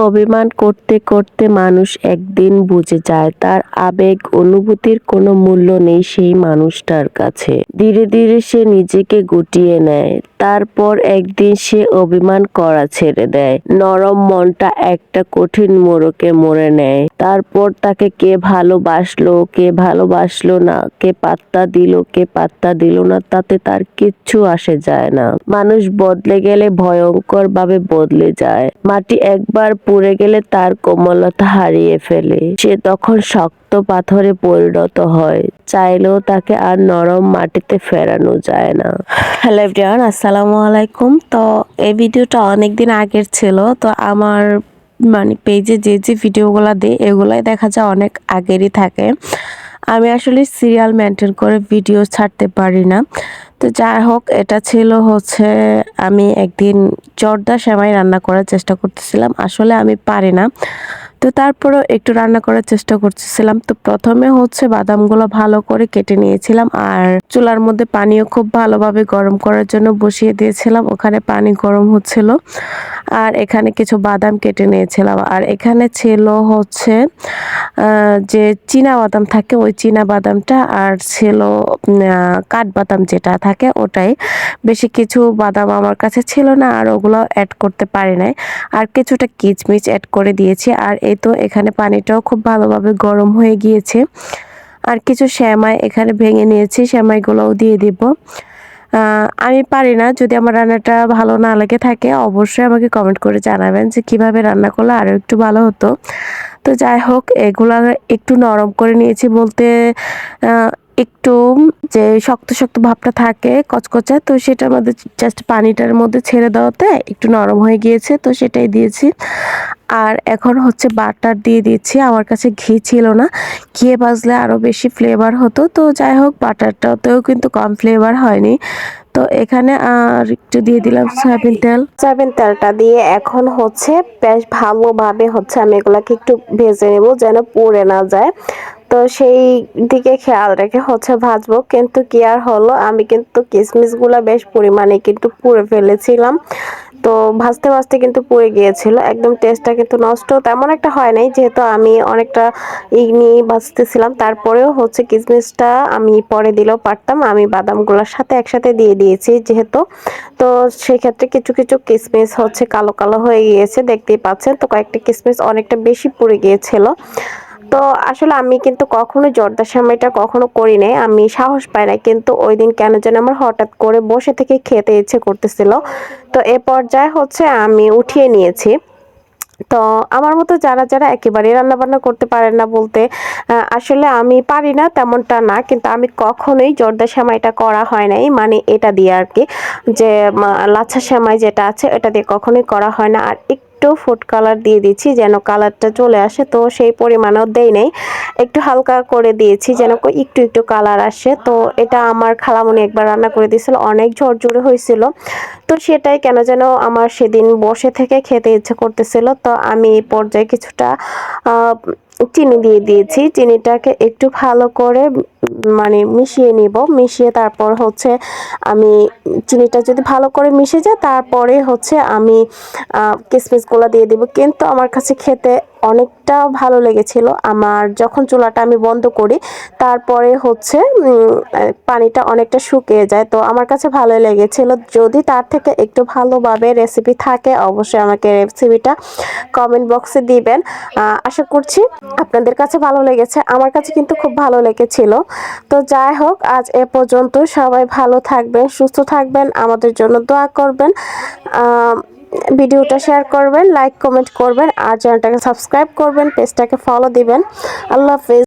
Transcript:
অভিমান করতে করতে মানুষ একদিন বুঝে যায়, তার আবেগ অনুভূতির কোনো মূল্য নেই সেই মানুষটার কাছে। ধীরে ধীরে সে নিজেকে গুটিয়ে নেয়। তারপর একদিন সে অভিমান করা ছেড়ে দেয়। নরম মনটা একটা কঠিন মোড়কে মরে নেয়। তারপর তাকে কে ভালোবাসলো কে ভালোবাসলো না, কে পাত্তা দিল, কে পাত্তা দিল না, তাতে তার কিচ্ছু আসে যায় না। মানুষ বদলে গেলে ভয়ঙ্কর ভাবে বদলে যায়। মাটি একবার পুড়ে গেলে তার কোমলতা হারিয়ে ফেলে। সে তখন শক্ত পাথরে পরিণত হয়। চাইলেও তাকে আর নরম মাটিতে ফেরানো যায় না। হ্যালো এভরিওয়ান আসসালামু আলাইকুম। তো এই ভিডিওটা অনেক দিন আগের ছিল, তো আমার মানে পেজে যে যে ভিডিওগুলো দিই, এগুলাই দেখা যায় অনেক আগেরই থাকে। আমি আসলে সিরিয়াল মেনটেন করে ভিডিও ছাড়তে পারি না। তো যাই হোক, এটা ছিল হচ্ছে, আমি একদিন জর্দা সেমাই রান্না করার চেষ্টা করতেছিলাম, আসলে আমি পারি না। তো তারপরেও একটু রান্না করার চেষ্টা করতেছিলাম। তো প্রথমে হচ্ছে বাদামগুলো ভালো করে কেটে নিয়েছিলাম আর চুলার মধ্যে পানিও খুব ভালোভাবে গরম করার জন্য বসিয়ে দিয়েছিলাম। ওখানে পানি গরম হচ্ছিল। আর এখানে কিছু বাদাম কেটে নিয়েছিলাম। আর এখানে ছিল হচ্ছে যে চীনা বাদাম থাকে, ওই চীনা বাদামটা আর ছিল কাঠবাদাম যেটা থাকে ওটাই। বেশি কিছু বাদাম আমার কাছে ছিল না আর ওগুলো অ্যাড করতে পারি নাই। আর কিছুটা কিচমিচ অ্যাড করে দিয়েছি। আর এই তো এখানে পানিটাও খুব ভালোভাবে গরম হয়ে গিয়েছে। আর কিছু শ্যামাই এখানে ভেঙে নিয়েছি, শ্যামাইগুলোও দিয়ে দিব। আমি পারি না, যদি আমার রান্নাটা ভালো না লেগে থাকে, অবশ্যই আমাকে কমেন্ট করে জানাবেন যে কীভাবে রান্না করলে আরও একটু ভালো হতো। তো যাই হোক, এগুলো একটু নরম করে নিয়েছি বলতে একটু যে শক্ত শক্ত ভাবটা থাকে কচকচে, তো সেটা মধ্যে জাস্ট পানিটার মধ্যে ছেড়ে দেওয়াতে একটু নরম হয়ে গিয়েছে, তো সেটাই দিয়েছি। আর এখন হচ্ছে বাটার দিয়ে দিচ্ছি, আমার কাছে ঘি ছিল না। ঘিয়ে ভাজলে আরও বেশি ফ্লেভার হতো, তো যাই হোক বাটারটাতেও কিন্তু কম ফ্লেভার হয়নি। তো এখানে আর একটু দিয়ে দিলাম সয়াবিন তেল। সয়াবিন তেলটা দিয়ে এখন হচ্ছে বেশ ভালোভাবে হচ্ছে আমি এগুলাকে একটু ভেজে নেব যেন পুড়ে না যায়। তো সেই দিকে খেয়াল রেখে হচ্ছে ভাজবো। কিন্তু কি আর হলো? আমি কিন্তু কিশমিশগুলো বেশ পরিমাণে কিন্তু পুড়ে ফেলেছিলাম। তো ভাজতে ভাজতে কিন্তু পুড়ে গিয়েছিল। একদম টেস্টটা কিন্তু নষ্ট। তেমন একটা হয় নাই, যেহেতু আমি অনেকটা ই নিয়ে ভাজতেছিলাম। তারপরেও হচ্ছে কিশমিশটা আমি পরে দিলেও পারতাম। আমি বাদামগুলোর সাথে একসাথে দিয়ে দিয়েছি যেহেতু। তো সেক্ষেত্রে কিছু কিছু কিশমিশ হচ্ছে কালো কালো হয়ে গিয়েছে, দেখতেই পাচ্ছেন। তো কয়েকটা কিশমিশ অনেকটা বেশি পুড়ে গিয়েছিল। তো আসলে আমি কিন্তু কখনো জর্দা সেমাইটা কখনো করি নাই। আমি সাহস পাই না কিন্তু ওই দিন কেন যেন আমার হঠাৎ করে বসে থেকে খেতে ইচ্ছে করতেছিল। তো এ পর্যায়ে হচ্ছে আমি উঠিয়ে নিয়েছি। তো আমার মতো যারা যারা একেবারেই রান্না বান্না করতে পারেন না বলতে আসলে আমি পারি না তেমনটা না, কিন্তু আমি কখনোই জর্দা সেমাইটা করা হয় নাই। মানে এটা দিয়ে আর কি, যে লাচ্ছা সেমাই যেটা আছে এটা দিয়ে কখনোই করা হয় না। আর একটু ফুড কালার দিয়ে দিচ্ছি যেন কালারটা চলে আসে। তো সেই পরিমাণেও দেই নাই। একটু হালকা করে দিয়েছি যেন একটু একটু কালার আসে। তো এটা আমার খালামণি একবার রান্না করে দিয়েছিল। অনেক ঝরঝরে হয়েছিল। তো সেটাই কেন যেন আমার সেদিন বসে থেকে খেতে ইচ্ছে করতেছিল। তো আমি এই পর্যায়ে কিছুটা চিনি দিয়ে দিয়েছি। চিনিটাকে একটু ভালো করে মানে মিশিয়ে নিব। মিশিয়ে তারপর হচ্ছে আমি চিনিটা যদি ভালো করে মিশে যায়, তারপরে হচ্ছে আমি কিসমিসগুলো দিয়ে দিব। কিন্তু আমার কাছে খেতে অনেকটা ভালো লেগেছিল। আমার যখন চুলাটা আমি বন্ধ করি, তারপরে হচ্ছে পানিটা অনেকটা শুকিয়ে যায়। তো আমার কাছে ভালো লেগেছিল। যদি তার থেকে একটু ভালোভাবে রেসিপি থাকে, অবশ্যই আমাকে রেসিপিটা কমেন্ট বক্সে দিবেন। আশা করছি আপনাদের কাছে ভালো লেগেছে। আমার কাছে কিন্তু খুব ভালো লেগেছিল। তো যাই হোক, আজ এ পর্যন্ত সবাই ভালো থাকবেন, সুস্থ থাকবেন, আমাদের জন্য দোয়া করবেন। ভিডিওটা শেয়ার করবেন লাইক কমেন্ট করবেন, আর চ্যানেলটাকে সাবস্ক্রাইব করবেন পেজটাকে ফলো দিবেন। আল্লাহ হাফেজ।